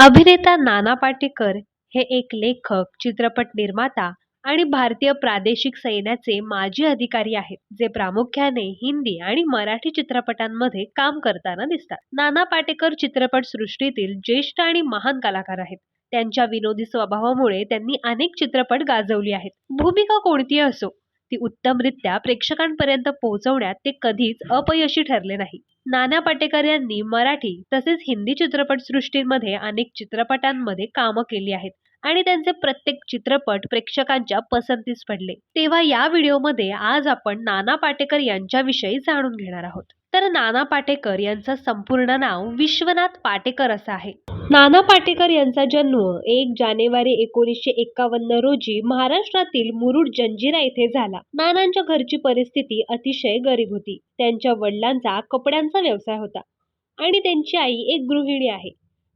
अभिनेता नाना पाटेकर हे एक लेखक, चित्रपट निर्माता आणि भारतीय प्रादेशिक सैन्याचे माजी अधिकारी आहेत, जे प्रामुख्याने हिंदी आणि मराठी चित्रपटांमध्ये काम करताना दिसतात. नाना पाटेकर चित्रपटसृष्टीतील ज्येष्ठ आणि महान कलाकार आहेत. त्यांच्या विनोदी स्वभावामुळे त्यांनी अनेक चित्रपट गाजवली आहेत. भूमिका कोणतीही असो, ती उत्तमरित्या प्रेक्षकांपर्यंत पोहोचवण्यात ते कधीच अपयशी ठरले नाही. नाना पाटेकर यांनी मराठी तसेच हिंदी चित्रपटसृष्टींमध्ये अनेक चित्रपटांमध्ये कामं केली आहेत आणि त्यांचे प्रत्येक चित्रपट प्रेक्षकांच्या पसंतीस पडले. तेव्हा या व्हिडिओमध्ये आज आपण नाना पाटेकर यांच्याविषयी जाणून घेणार आहोत. तर नाना पाटेकर यांचं संपूर्ण नाव विश्वनाथ पाटेकर असं आहे. नाना पाटेकर यांचा जन्म एक जानेवारी एकोणीसशे एक्कावन्न रोजी महाराष्ट्रातील मुरुड जंजिरा येथे झाला. नानांच्या घरची परिस्थिती अतिशय गरीब होती. त्यांच्या वडिलांचा कपड्यांचा व्यवसाय होता आणि त्यांची आई एक गृहिणी आहे.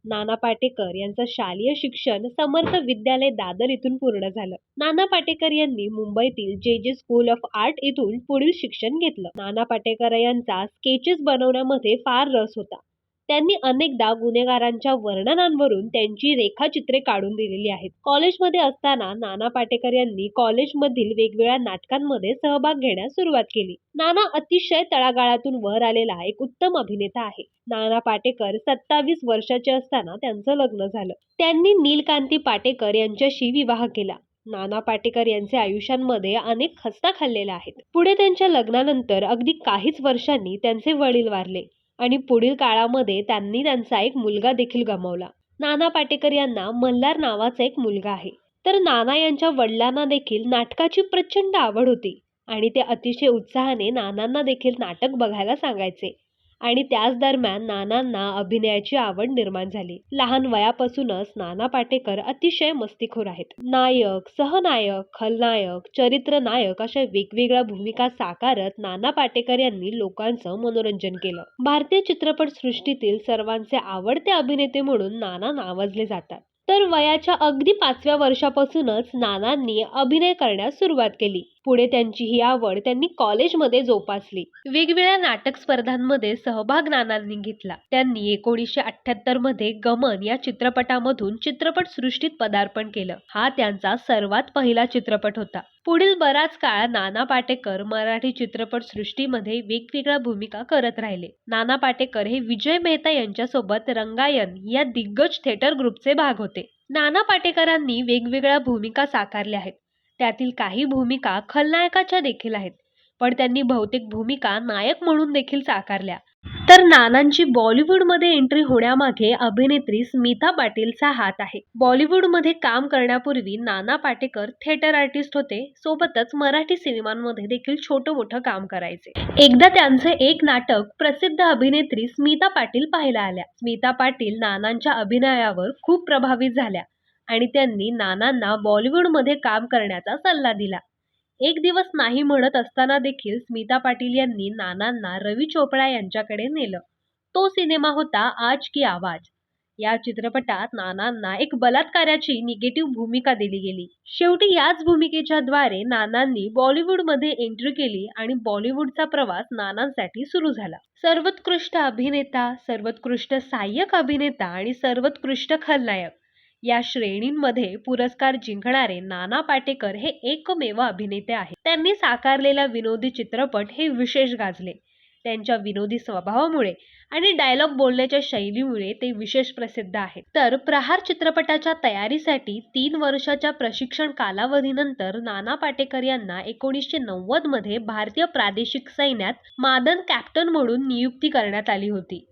नाना पाटेकर यांचं शालेय शिक्षण समर्थ विद्यालय दादर इथून पूर्ण झालं. नाना पाटेकर यांनी मुंबईतील जे. जे. स्कूल ऑफ आर्ट इथून पुढील शिक्षण घेतलं. नाना पाटेकर यांचा स्केचेस बनवण्यामध्ये फार रस होता. त्यांनी अनेकदा गुन्हेगारांच्या वर्णनांवरून त्यांची रेखाचित्रे काढून दिलेली आहेत. कॉलेजमध्ये असताना नाना पाटेकर यांनी कॉलेजमधील वेगवेगळ्या नाटकांमध्ये सहभाग घेण्यास सुरुवात केली. नाना अतिशय तळागाळातून वर आलेला एक उत्तम अभिनेता आहे. नाना पाटेकर सत्तावीस वर्षाचे असताना त्यांचं लग्न झालं. त्यांनी नीलकांती पाटेकर यांच्याशी विवाह केला. नाना पाटेकर यांचे आयुष्यांमध्ये अनेक खस्ता खाल्लेल्या आहेत. पुढे त्यांच्या लग्नानंतर अगदी काहीच वर्षांनी त्यांचे वडील वारले आणि पुढील काळामध्ये त्यांनी त्यांचा एक मुलगा देखील गमावला. नाना पाटेकर यांना मल्हार नावाचा एक मुलगा आहे. तर नाना यांच्या वडिलांना देखील नाटकाची प्रचंड आवड होती आणि ते अतिशय उत्साहाने नानांना देखील नाटक बघायला सांगायचे आणि त्याच दरम्यान नानांना अभिनयाची आवड निर्माण झाली. लहान वयापासूनच नाना पाटेकर अतिशय मस्तीखोर आहेत. नायक, सहनायक, खलनायक, चरित्र नायक अशा वेगवेगळ्या भूमिका साकारत नाना पाटेकर यांनी लोकांचं मनोरंजन केलं. भारतीय चित्रपटसृष्टीतील सर्वांचे आवडते अभिनेते म्हणून नाना नावाजले जातात. तर वयाच्या अगदी पाचव्या वर्षापासूनच नानांनी अभिनय करण्यास सुरुवात केली. पुढे त्यांची ही आवड त्यांनी कॉलेजमध्ये जोपासली. वेगवेगळ्या नाटक स्पर्धांमध्ये सहभाग नानांनी घेतला. त्यांनी एकोणीसशे अठ्याहत्तरमध्ये गमन या चित्रपटामधून चित्रपटसृष्टीत पदार्पण केलं. हा त्यांचा सर्वात पहिला चित्रपट होता. पुढील बराच काळ नाना पाटेकर मराठी चित्रपटसृष्टीमध्ये वेगवेगळ्या भूमिका करत राहिले. नाना पाटेकर हे विजय मेहता यांच्यासोबत रंगायन या दिग्गज थिएटर ग्रुपचे भाग होते. नाना पाटेकरांनी वेगवेगळ्या भूमिका साकारल्या आहेत. त्यातील काही भूमिका खलनायकाच्या देखील आहेत. पण त्यांनी बहुतेक भूमिका नायक म्हणून देखील साकारल्या. तर नानांची बॉलिवूडमध्ये एंट्री होण्यामागे अभिनेत्री स्मिता पाटीलचा हात आहे. बॉलिवूडमध्ये काम करण्यापूर्वी नाना पाटेकर थिएटर आर्टिस्ट होते. सोबतच मराठी सिनेमांमध्ये देखील छोटं-मोठं काम करायचे. एकदा त्यांचे एक नाटक प्रसिद्ध अभिनेत्री स्मिता पाटील पाहायला आल्या. स्मिता पाटील नानांच्या अभिनयावर खूप प्रभावित झाल्या आणि त्यांनी नानांना बॉलिवूडमध्ये काम करण्याचा सल्ला दिला. एक दिवस नाही म्हणत असताना देखील स्मिता पाटील यांनी नानांना रवी चोपडा यांच्याकडे नेलं. तो सिनेमा होता आज की आवाज. या चित्रपटात नानांना एक बलात्काराची निगेटिव्ह भूमिका दिली गेली. शेवटी याच भूमिकेच्या द्वारे नानांनी बॉलिवूडमध्ये एंट्री केली आणि बॉलिवूडचा प्रवास नानांसाठी सुरू झाला. सर्वोत्कृष्ट अभिनेता, सर्वोत्कृष्ट सहाय्यक अभिनेता आणि सर्वोत्कृष्ट खलनायक या श्रेणींमध्ये पुरस्कार जिंकणारे नाना पाटेकर हे एकमेव अभिनेते आहेत. त्यांनी साकारलेला विनोदी चित्रपट हे विशेष गाजले. त्यांच्या विनोदी स्वभावामुळे आणि डायलॉग बोलण्याच्या शैलीमुळे ते विशेष प्रसिद्ध आहेत. तर प्रहार चित्रपटाच्या तयारीसाठी तीन वर्षाच्या प्रशिक्षण कालावधीनंतर नाना पाटेकर यांना एकोणीसशे नव्वदमध्ये भारतीय प्रादेशिक सैन्यात मादन कॅप्टन म्हणून नियुक्ती करण्यात आली होती.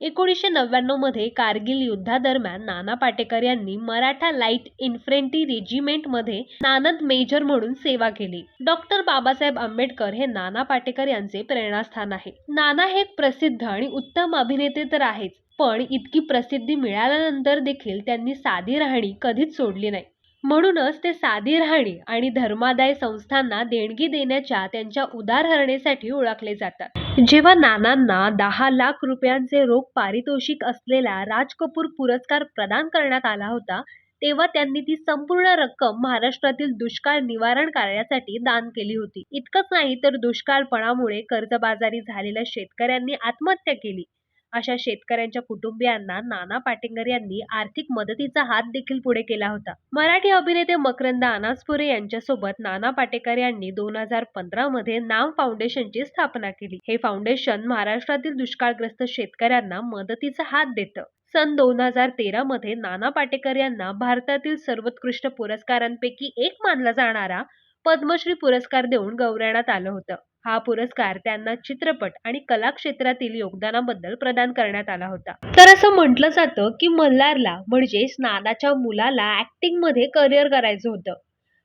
एकोणीसशे नव्याण्णवमध्ये कारगिल युद्धादरम्यान नाना पाटेकर यांनी मराठा लाइट इन्फंट्री रेजिमेंटमध्ये नानद मेजर म्हणून सेवा केली. डॉक्टर बाबासाहेब आंबेडकर हे नाना पाटेकर यांचे प्रेरणास्थान आहे. नाना हे एक प्रसिद्ध आणि उत्तम अभिनेते तर आहेच, पण इतकी प्रसिद्धी मिळाल्यानंतर देखील त्यांनी साधी राहणी कधीच सोडली नाही. म्हणूनच ते साधी राहणी आणि धर्मादाय संस्थांना देणगी देण्याच्या त्यांच्या उदारहरणेसाठी ओळखले जातात. जेव्हा नानांना दहा लाख रुपयांचे रोख पारितोषिक असलेला राज कपूर पुरस्कार प्रदान करण्यात आला होता, तेव्हा त्यांनी ती संपूर्ण रक्कम महाराष्ट्रातील दुष्काळ निवारण कार्यासाठी दान केली होती. इतकंच नाही तर दुष्काळपणामुळे कर्जबाजारी झालेल्या शेतकऱ्यांनी आत्महत्या केली अशा शेतकऱ्यांच्या कुटुंबियांना नाना पाटेकर यांनी आर्थिक मदतीचा हात देखील पुढे केला होता. मराठी अभिनेते मकरंद अनासपुरे यांच्यासोबत नाना पाटेकर यांनी दोन हजार पंधरा मध्ये नाम फाउंडेशनची स्थापना केली. हे फाउंडेशन महाराष्ट्रातील दुष्काळग्रस्त शेतकऱ्यांना मदतीचा हात देतं. सन दोन हजार तेरा मध्ये नाना पाटेकर यांना भारतातील सर्वोत्कृष्ट पुरस्कारांपैकी एक मानला जाणारा पद्मश्री पुरस्कार देऊन गौरवण्यात आलं होतं. हा पुरस्कार त्यांना चित्रपट आणि कला क्षेत्रातील योगदानाबद्दल प्रदान करण्यात आला होता. तर असं म्हटलं जातं की मल्हारला म्हणजेच नानाच्या मुलाला ऍक्टिंगमध्ये करिअर करायचं होतं.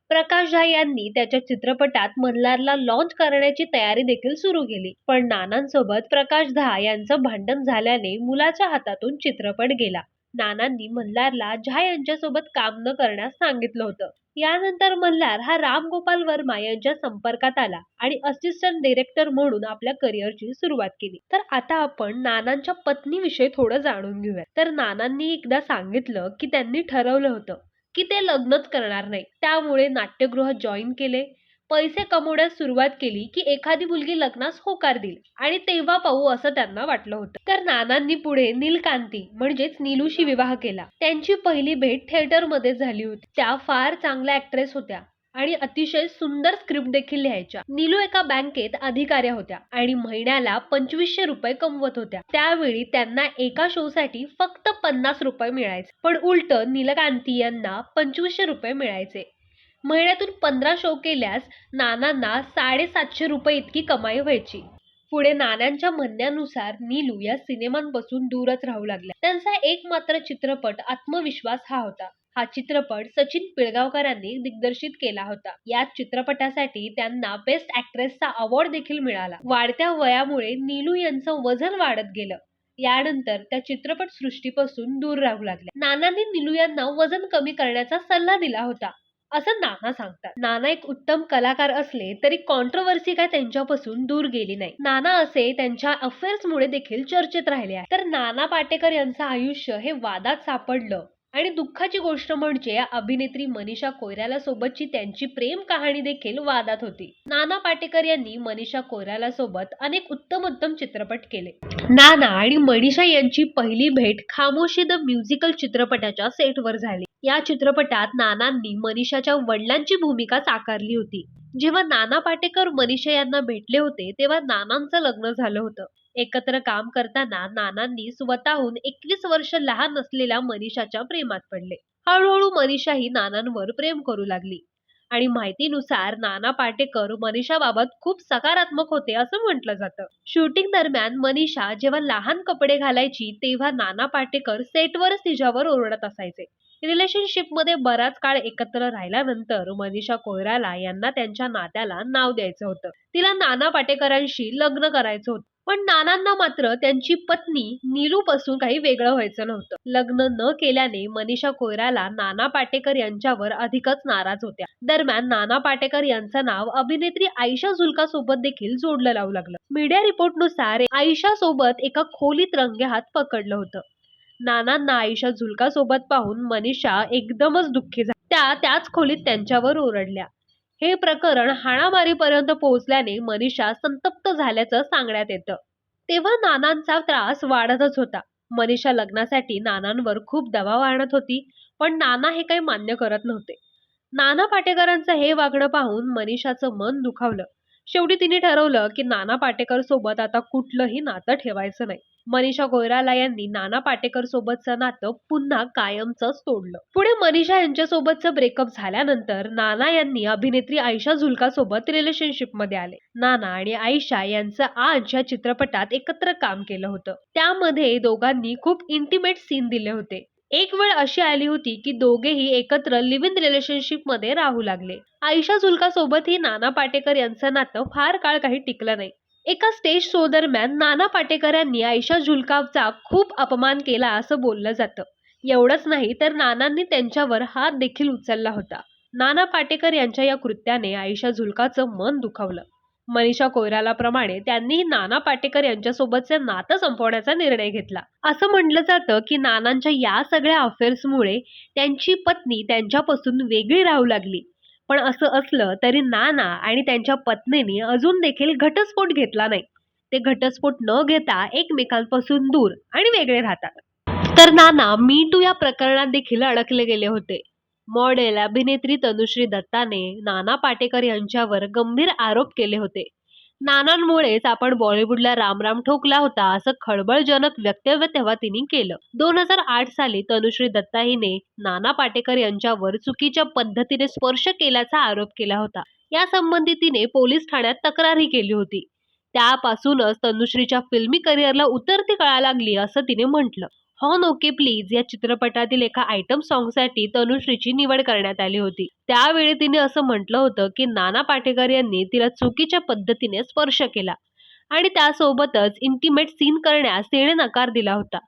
प्रकाश झा यांनी त्याच्या चित्रपटात मल्हारला लॉन्च करण्याची तयारी देखील सुरू केली. पण नानांसोबत प्रकाश झा यांचं भांडण झाल्याने मुलाच्या हातातून चित्रपट गेला. नानांनी मल्हारला झा यांच्यासोबत काम न करण्यास सांगितलं होतं. यानंतर मल्हार हा राम गोपाल वर्मा यांच्या संपर्कात आला आणि असिस्टंट डिरेक्टर म्हणून आपल्या करिअरची सुरुवात केली. तर आता आपण नानांच्या पत्नीविषयी थोडं जाणून घेऊया तर नानांनी एकदा सांगितलं की त्यांनी ठरवलं होतं की ते लग्नच करणार नाही. त्यामुळे नाट्यगृह जॉईन केले. पैसे कमवण्यास सुरुवात केली की एखादी मुलगी लग्नास होकार देईल आणि तेव्हा पाहू असं त्यांना वाटलं होतं. तर नानांनी पुढे नीलकांती म्हणजेच नीलूशी विवाह केला. त्यांची पहिली भेट थिएटरमध्ये झाली होती. त्या फार चांगल्या ऍक्ट्रेस होत्या. आणि अतिशय सुंदर स्क्रिप्ट देखील लिहायच्या. नीलू एका बँकेत अधिकाऱ्या होत्या. आणि महिन्याला पंचवीसशे रुपये कमवत होत्या. त्यावेळी त्यांना एका शो साठी फक्त पन्नास रुपये मिळायचे. पण उलट नीलकांती यांना पंचवीसशे रुपये मिळायचे. महिन्यातून पंधरा शो केल्यास नानांना साडेसातशे रुपये इतकी कमाई व्हायची. पुढे नानांच्या म्हणण्यानुसार नीलू या सिनेमांपासून दूरच राहू लागल्या. त्यांचा एक मात्र चित्रपट आत्मविश्वास हा होता. हा चित्रपट सचिन पिळगावकरांनी दिग्दर्शित केला होता. या चित्रपटासाठी त्यांना बेस्ट ऍक्ट्रेसचा अवॉर्ड देखील मिळाला. वाढत्या वयामुळे नीलू यांचं वजन वाढत गेलं. यानंतर त्या चित्रपट सृष्टीपासून दूर राहू लागल्या. नानांनी नीलू यांना वजन कमी करण्याचा सल्ला दिला होता. असं नाना सांगतात. नाना एक उत्तम कलाकार असले तरी कॉन्ट्रोवर्सी काय त्यांच्यापासून दूर गेली नाही. नाना असे त्यांच्या अफेअर्स मुळे देखील चर्चेत राहिले आहे तर नाना पाटेकर यांचं आयुष्य हे वादात सापडलं. आणि दुःखाची गोष्ट म्हणजे अभिनेत्री मनीषा कोयराला सोबतची त्यांची प्रेम कहाणी देखील वादात होती. नाना पाटेकर यांनी मनीषा कोयराला सोबत अनेक उत्तम उत्तम चित्रपट केले. नाना आणि मनीषा यांची पहिली भेट खामोशी द म्युझिकल चित्रपटाच्या सेटवर झाली. या चित्रपटात नानांनी मनीषाच्या वडिलांची भूमिका साकारली होती. जेव्हा नाना पाटेकर मनीषा यांना भेटले होते तेव्हा नानांचं लग्न झालं होतं. एकत्र काम करताना नानांनी स्वतःहून एकवीस वर्ष लहान असलेल्या मनीषाच्या प्रेमात पडले. हळूहळू मनीषाही नानांवर प्रेम करू लागली. आणि माहितीनुसार नाना पाटेकर मनीषाबाबत खूप सकारात्मक होते असं म्हटलं जातं. शूटिंग दरम्यान मनीषा जेव्हा लहान कपडे घालायची तेव्हा नाना पाटेकर सेटवरच तिच्यावर ओरडत असायचे. रिलेशनशिपमध्ये बराच काळ एकत्र राहिल्यानंतर मनीषा कोयराला यांना त्यांच्या नात्याला नाव द्यायचं होतं. तिला नाना पाटेकरांशी लग्न करायचं होतं. पण नानांना मात्र त्यांची पत्नी नीलू पासून काही वेगळं व्हायचं नव्हतं. लग्न न केल्याने मनीषा कोयराला नाना पाटेकर यांच्यावर अधिकच नाराज होत्या. दरम्यान नाना पाटेकर यांचं नाव अभिनेत्री आयशा झुलका सोबत देखील जोडलं लावू लागलं. मीडिया रिपोर्टनुसार आयशा सोबत एका खोलीत रंगे हात पकडलं होतं. नानांना आयशा झुलका सोबत पाहून मनीषा एकदमच दुःखी झाल्या त्या त्याच खोलीत त्यांच्यावर ओरडल्या. हे प्रकरण हाणामारीपर्यंत पोहोचल्याने मनीषा संतप्त झाल्याचं सांगण्यात येतं. तेव्हा नानांचा त्रास वाढतच होता. मनीषा लग्नासाठी नानांवर खूप दबाव आणत होती पण नाना हे काही मान्य करत नव्हते. नाना पाटेकरांचं हे वागणं पाहून मनीषाचं मन दुखावलं. शेवटी तिने ठरवलं की नाना पाटेकर सोबत आता कुठलंही नातं ठेवायचं नाही. मनीषा कोयराला यांनी नाना पाटेकर सोबतचं नातं पुन्हा कायमचंच तोडलं. पुढे मनीषा यांच्यासोबतचं ब्रेकअप झाल्यानंतर नाना यांनी अभिनेत्री आयशा झुलका सोबत रिलेशनशिपमध्ये आले. नाना आणि आयशा यांचं आज या चित्रपटात एकत्र काम केलं होतं. त्यामध्ये दोघांनी खूप इंटिमेट सीन दिले होते. एक वेळ अशी आली होती की दोघेही एकत्र लिव्ह इन रिलेशनशिपमध्ये राहू लागले. आयशा झुलका सोबतही नाना पाटेकर यांचं नातं फार काळ काही टिकलं नाही. एका स्टेज शो दरम्यान नाना पाटेकर यांनी आयशा झुलकाचा खूप अपमान केला असं बोललं जातं. एवढंच नाही तर नानांनी त्यांच्यावर हात देखील उचलला होता. नाना पाटेकर यांच्या या कृत्याने आयशा झुलकाचं मन दुखावलं. मनीषा कोयरालाप्रमाणे त्यांनी त्यांनीही नाना पाटेकर यांच्यासोबतचं नातं संपवण्याचा निर्णय घेतला. असं म्हटलं जातं की नानांच्या या सगळ्या अफेअर्समुळे त्यांची पत्नी त्यांच्यापासून वेगळी राहू लागली. पण असं असलं तरी नाना आणि त्यांच्या पत्नीने अजून देखील घटस्फोट घेतला नाही. ते घटस्फोट न घेता एकमेकांपासून दूर आणि वेगळे राहतात. तर नाना मी टू या प्रकरणात देखील अडकले गेले होते. मॉडेल अभिनेत्री तनुश्री दत्ताने नाना पाटेकर यांच्यावर गंभीर आरोप केले होते. नानांमुळेच आपण बॉलिवूडला रामराम ठोकला होता असं खळबळजनक वक्तव्य तेव्हा तिने केलं. दोन हजार आठ साली तनुश्री दत्ता हिने नाना पाटेकर यांच्यावर चुकीच्या पद्धतीने स्पर्श केल्याचा आरोप केला होता. या संबंधी तिने पोलीस ठाण्यात तक्रारही केली होती. त्यापासूनच तनुश्रीच्या फिल्मी करिअरला उतरती कळा लागली असं तिने म्हटलं. हॉन ओके प्लीज या चित्रपटातील एका आयटम सॉन्गसाठी तनुश्रीची निवड करण्यात आली होती. त्यावेळी तिने असं म्हटलं होतं की नाना पाटेकर यांनी तिला चुकीच्या पद्धतीने स्पर्श केला आणि त्यासोबतच इंटिमेट सीन करण्यास तिने नकार दिला होता.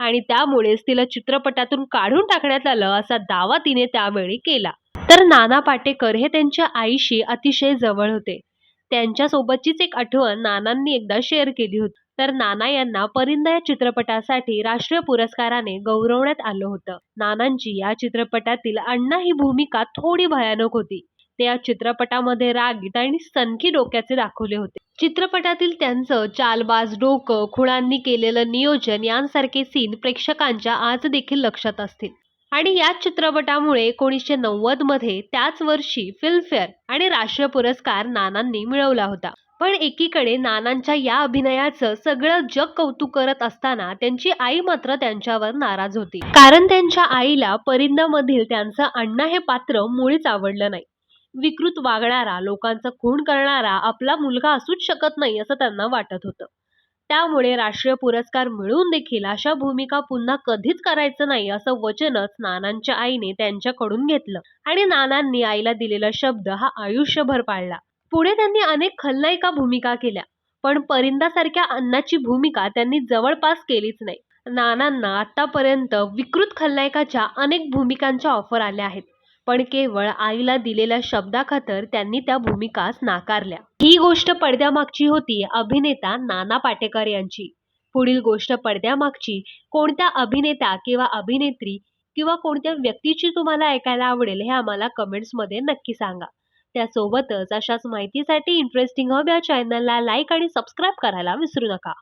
आणि त्यामुळेच तिला चित्रपटातून काढून टाकण्यात आलं असा दावा तिने त्यावेळी केला. तर नाना पाटेकर हे त्यांच्या आईशी अतिशय जवळ होते. त्यांच्यासोबतचीच एक आठवण नानांनी एकदा शेअर केली होती. तर नाना यांना परिंदा या चित्रपटासाठी राष्ट्रीय पुरस्काराने गौरवण्यात आलं होतं. नानांची या चित्रपटातील अण्णा ही भूमिका थोडी भयानक होती. ते या चित्रपटामध्ये रागीट आणि सनकी डोक्याचे दाखवले होते. चित्रपटातील त्यांचं चालबाज डोकं खुळांनी केलेलं नियोजन यांसारखे सीन प्रेक्षकांच्या आज देखील लक्षात असतील. आणि याच चित्रपटामुळे एकोणीसशे नव्वदमध्ये त्याच वर्षी फिल्मफेअर आणि राष्ट्रीय पुरस्कार नानांनी मिळवला होता. पण एकीकडे नानांच्या या अभिनयाचं सगळं जग कौतुक करत असताना त्यांची आई मात्र त्यांच्यावर नाराज होती. कारण त्यांच्या आईला परिंदामधील त्यांचं अण्णा हे पात्र मुळीच आवडलं नाही. विकृत वागणारा लोकांचा खून करणारा आपला मुलगा असूच शकत नाही असं त्यांना वाटत होतं. त्यामुळे राष्ट्रीय पुरस्कार मिळून देखील अशा भूमिका पुन्हा कधीच करायचं नाही असं वचनच नानांच्या आईने त्यांच्याकडून घेतलं. आणि नानांनी आईला दिलेला शब्द हा आयुष्यभर पाळला. पुढे त्यांनी अनेक खलनायिका भूमिका केल्या पण परिंदासारख्या अन्नाची भूमिका त्यांनी जवळपास केलीच नाही. नानांना आतापर्यंत विकृत खलनायकाच्या अनेक भूमिकांच्या ऑफर आल्या आहेत पण केवळ आईला दिलेल्या शब्दाखातर त्यांनी त्या भूमिकाच नाकारल्या. ही गोष्ट पडद्यामागची होती अभिनेता नाना पाटेकर यांची. पुढील गोष्ट पडद्यामागची कोणत्या अभिनेता किंवा अभिनेत्री किंवा कोणत्या व्यक्तीची तुम्हाला ऐकायला आवडेल हे आम्हाला कमेंट्समध्ये नक्की सांगा. त्यासोबतच अशाच माहितीसाठी इंटरेस्टिंग हब या चॅनलला लाईक आणि सबस्क्राईब करायला विसरू नका.